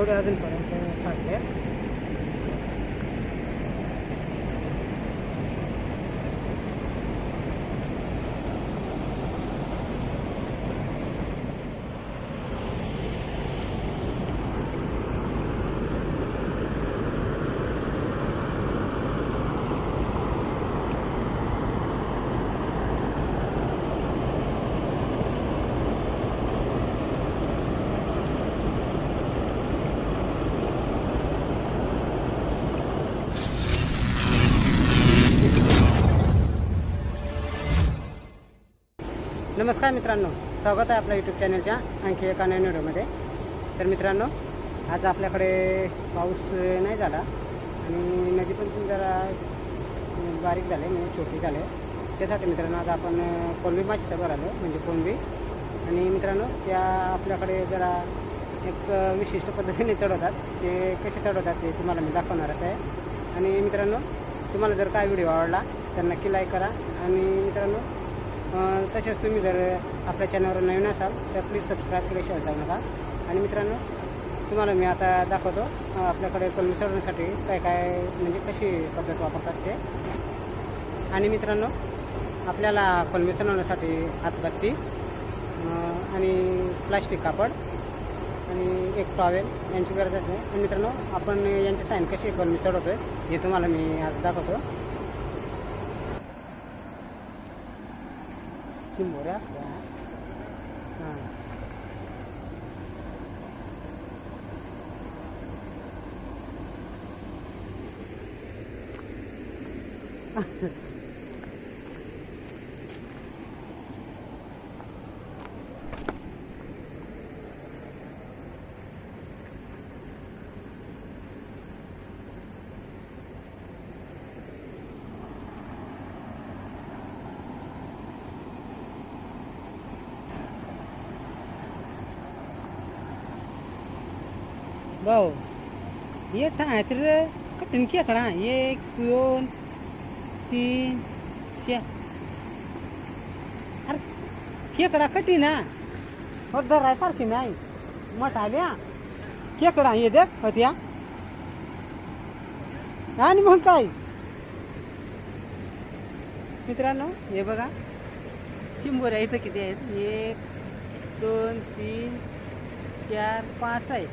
तेवढे अजूनपर्यंत नमस्कार मित्रांनो स्वागत आहे आपल्या यूट्यूब चॅनलच्या आणखी एका नवीन व्हिडिओमध्ये. तर मित्रांनो आज आपल्याकडे पाऊस नाही झाला आणि नदी पण जरा बारीक झाले म्हणजे छोटी झाले. त्यासाठी मित्रांनो आज आपण कोलंबी मासे तर आलो म्हणजे कोलंबी. आणि मित्रांनो त्या आपल्याकडे जरा एक विशिष्ट पद्धतीने चढवतात ते कसे चढवतात ते तुम्हाला मी दाखवणारच आहे. आणि मित्रांनो तुम्हाला जर काय व्हिडिओ आवडला तर नक्की लाईक करा. आणि मित्रांनो तसेच तुम्ही जर आपल्या चॅनलवर नवीन असाल तर प्लीज सबस्क्राईब केल्याशिवाय जाऊ नका. आणि मित्रांनो तुम्हाला मी आता दाखवतो आपल्याकडे कलमी चढवण्यासाठी काय काय म्हणजे कशी पद्धत वापरतात ते. आणि मित्रांनो आपल्याला कलमी चढवण्यासाठी हातबत्ती आणि प्लास्टिक कापड आणि एक टॉवेल यांची गरज असते आणि मित्रांनो आपण यांची साईन कशी कलमी आहे हे तुम्हाला मी आज दाखवतो. चिंबोऱ्या असल्या हां भाऊ ये ठाय तर कठीण खेकडा एक दोन तीन चार अरे खेकडा कठीण हा। हो धराय सारखी नाही मठाल्या खेकडा ये देख होत्या आणि मग काय मित्रांनो हे बघा। चिंबोऱ्या इथं किती आहेत? एक दोन तीन चार पाच आहे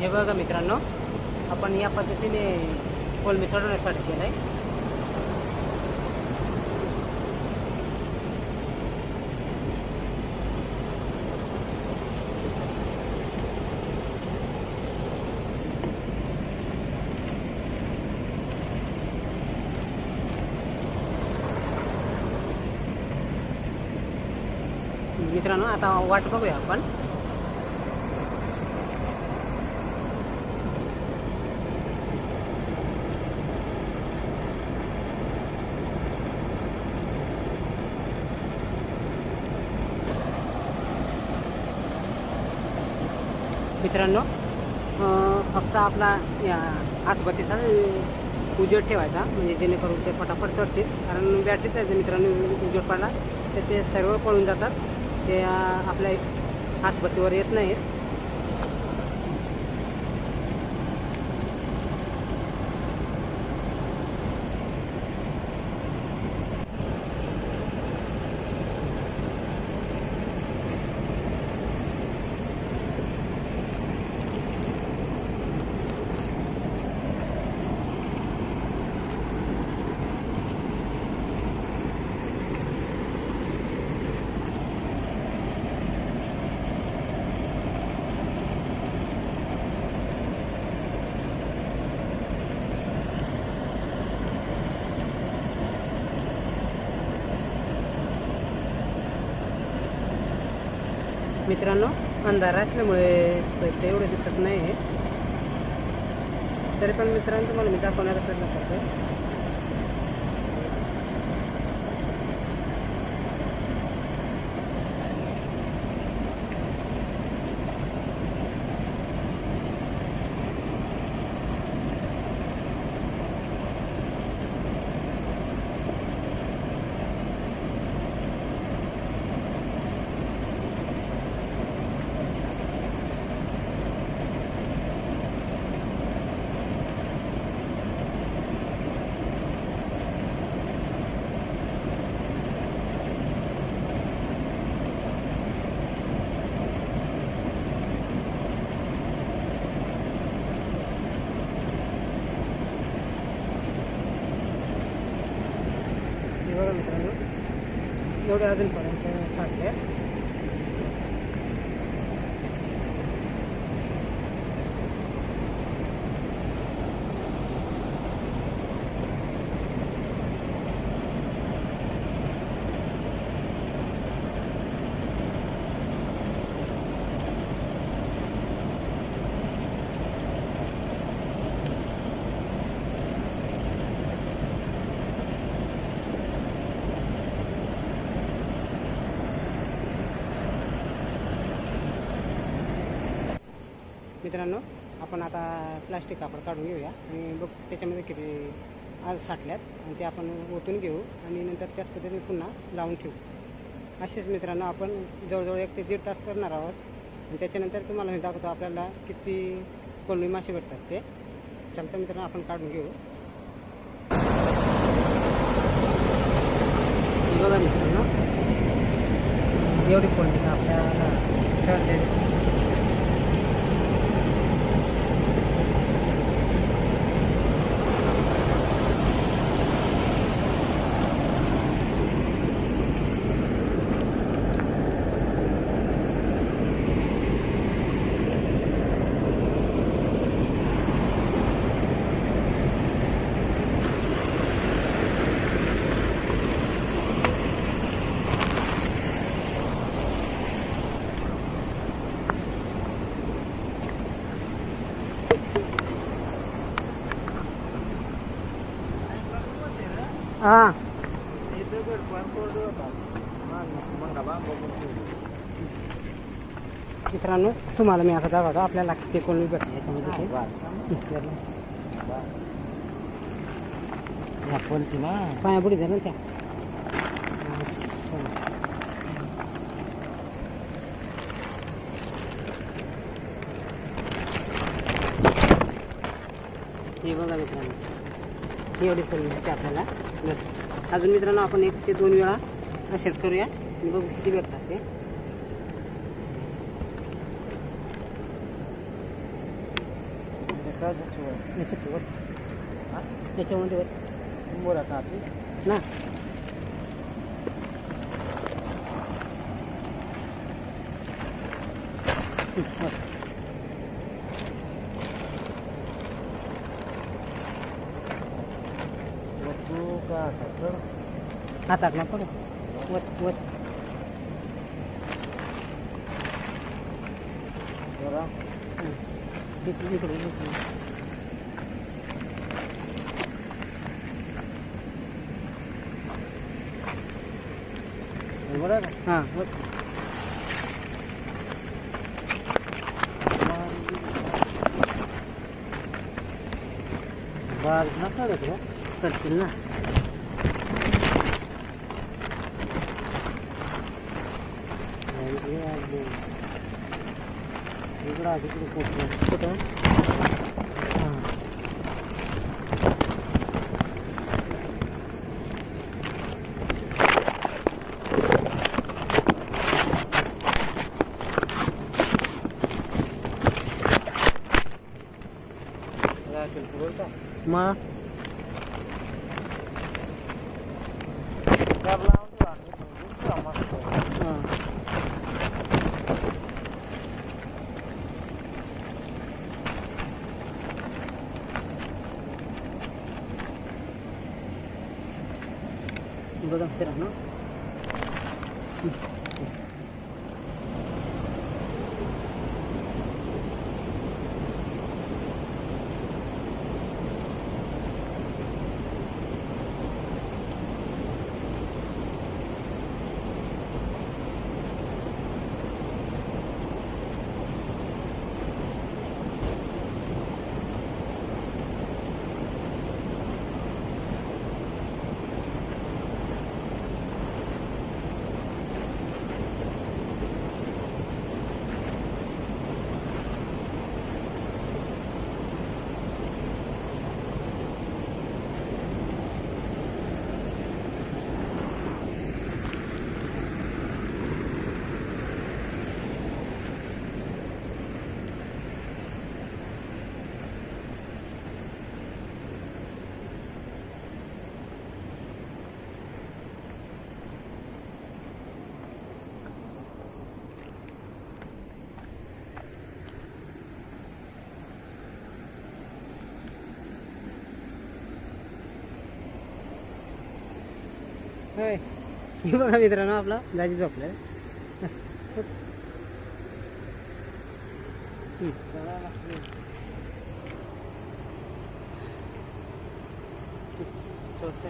हे बघा मित्रांनो आपण या पद्धतीने कोलमी चढवण्यासाठी केलं आहे मित्रांनो आता वाट बघूया आपण. मित्रांनो फक्त आपला या हातबत्तीचा उजेड ठेवायचा म्हणजे जेणेकरून ते फटाफट चढतील कारण बॅटरीचा जर मित्रांनो उजेड पडला तर ते सर्व पळून जातात. ते आपल्या हातबत्तीवर येत नाहीत. मित्रांनो अंधार असल्यामुळे स्पष्ट एवढे दिसत नाही आहे तरी पण मित्रांनो तुम्हाला मी दाखवण्याचा प्रयत्न करतोय हे बघा मित्रांनो एवढे अजूनपर्यंत सांगले मित्रांनो आपण आता प्लास्टिक कापड काढून घेऊया. आणि बघ त्याच्यामध्ये किती आज साठल्यात. आणि ते आपण ओतून घेऊ. आणि नंतर त्याच पद्धतीने पुन्हा लावून ठेवू. असेच मित्रांनो आपण जवळजवळ एक ते दीड तास करणार आहोत. आणि त्याच्यानंतर तुम्हाला मी दाखवतो आपल्याला किती कोल्ही मासे भेटतात ते. चलतं मित्रांनो आपण काढून घेऊ. बघा मित्रांनो एवढी कोल्ही आपल्याला हां मित्रांनो तुम्हाला मी आता दाखवतो आपल्याला किती कोणी भेटले याच्यामध्ये ते. पोलची ना पाया बुडी झालं ना त्या असं. हे बघा मित्रांनो एवढी भेटते आपल्याला भेट अजून मित्रांनो आपण एक ते दोन वेळा असेच करूया. आणि बघू किती भेटतात ते. त्याच्यामध्ये झालं का ना. Thank you का तर हातात ना बघा वर वर जरा हं. इकडे इकडे इकडे. lá, que tudo pouco. Tá bom? Ma. बघा फिरा ना होय हे बघा मित्रांनो आपला दाजी झोपलाय हं. सोडते.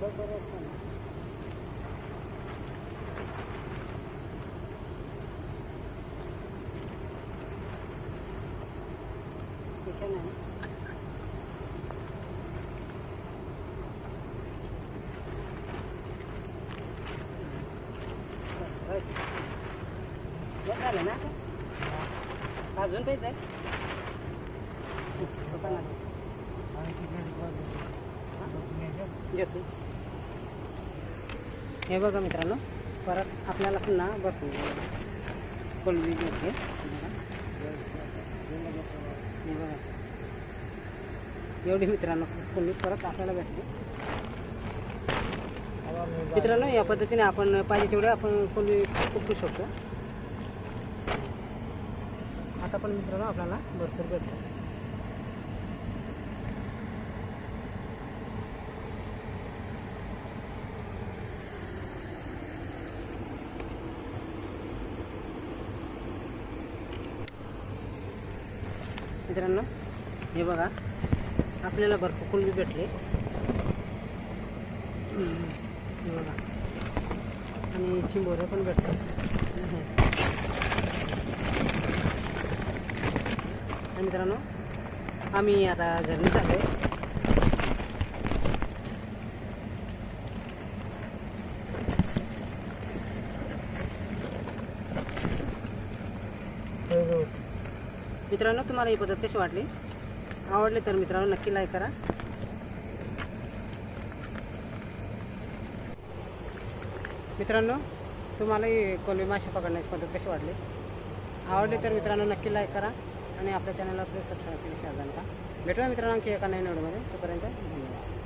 आता काय वाटतं जास्त ठीक आहे ना होय. बरं झालं ना आता? अजून पेज आहे दुकानात आणि ती गाडी बाजूला. तुम्ही याच्यात? घेतो हे बघा मित्रांनो परत आपल्याला पुन्हा भरपूर कोलबी घेते हे बघा. एवढी मित्रांनो कोलबी परत आपल्याला भेटते मित्रांनो या पद्धतीने आपण पाहिजे तेवढे आपण कोलबी उपटू शकतो. आता पण मित्रांनो आपल्याला भरपूर भेटतो. मित्रांनो हे बघा आपल्याला भरपूर कुलबी भेटले. हे बघा. आणि चिंबोरे पण भेटतात. आणि मित्रांनो आम्ही आता घरी चाललो आहे मित्रांनो तुम्हाला ही पद्धत कशी वाटली? आवडली तर मित्रांनो नक्की लाईक करा. मित्रांनो तुम्हाला ही कोलवी मासे पकडण्याची पद्धत कशी वाटली? आवडली तर मित्रांनो नक्की लाईक करा आणि आपल्या चॅनलला प्लीज सबस्क्राईब केली शेअर का भेटूया मित्रांनो आणखी एका नवीन व्हिडिओमध्ये तोपर्यंत धन्यवाद.